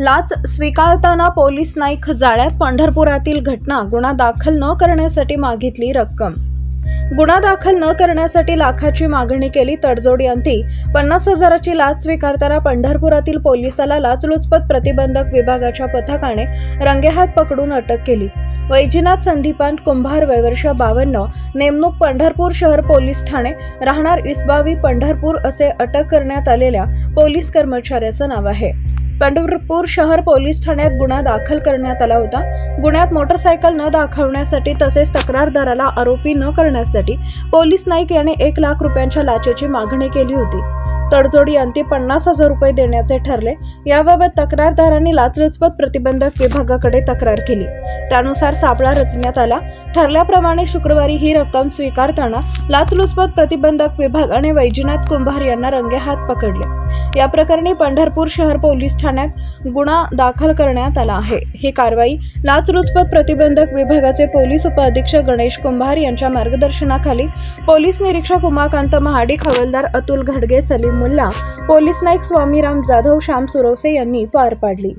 लाच स्वीकारताना पोलीस नाईक जाळ्यात पंढरपुरातील घटना गुन्हा दाखल न करण्यासाठी मागितली रक्कम. गुन्हा दाखल न करण्यासाठी लाखाची मागणी केली तडजोडी अंती. पन्नास हजाराची लाच स्वीकारताना पंढरपुरातील पोलिसाला लाचलुचपत प्रतिबंधक विभागाच्या पथकाने रंगेहात पकडून अटक केली. वैजीनाथ संदीपान कुंभार वयवर्ष बावन्न नेमणूक पंढरपूर शहर पोलीस ठाणे राहणार इसबावी पंढरपूर असे अटक करण्यात आलेल्या पोलीस कर्मचाऱ्याचं नाव आहे. पंढरपूर शहर पोलीस ठाण्यात गुन्हा दाखल करण्यात आला होता. गुन्ह्यात मोटरसायकल न दाखवण्यासाठी तसेच तक्रारदाराला आरोपी न करण्यासाठी पोलीस नाईक याने एक लाख रुपयांच्या लाचेची मागणी केली होती. तडजोडी अंती पन्नास हजार रुपये देण्याचे ठरले. याबाबत तक्रारदारांनी लाचलुचपत प्रतिबंधक विभागाकडे तक्रार केली. त्यानुसार सापळा रचण्यात आला. ठरल्याप्रमाणे शुक्रवारी ही रक्कम स्वीकारताना लाचलुचपत प्रतिबंधक विभाग आणि वैजनाथ कुंभार यांना रंगेहात पकडले. या प्रकरणी पंढरपूर शहर पोलीस ठाण्यात गुन्हा दाखल करण्यात आला आहे. ही कारवाई लाचलुचपत प्रतिबंधक विभागाचे पोलीस उपअधीक्षक गणेश कुंभार यांच्या मार्गदर्शनाखाली पोलीस निरीक्षक उमाकांत महाडिक हवलदार अतुल घडगे सलीम मुल्ला पोलीस नाईक स्वामीराम जाधव श्याम सुरवसे यांनी पार पाडली.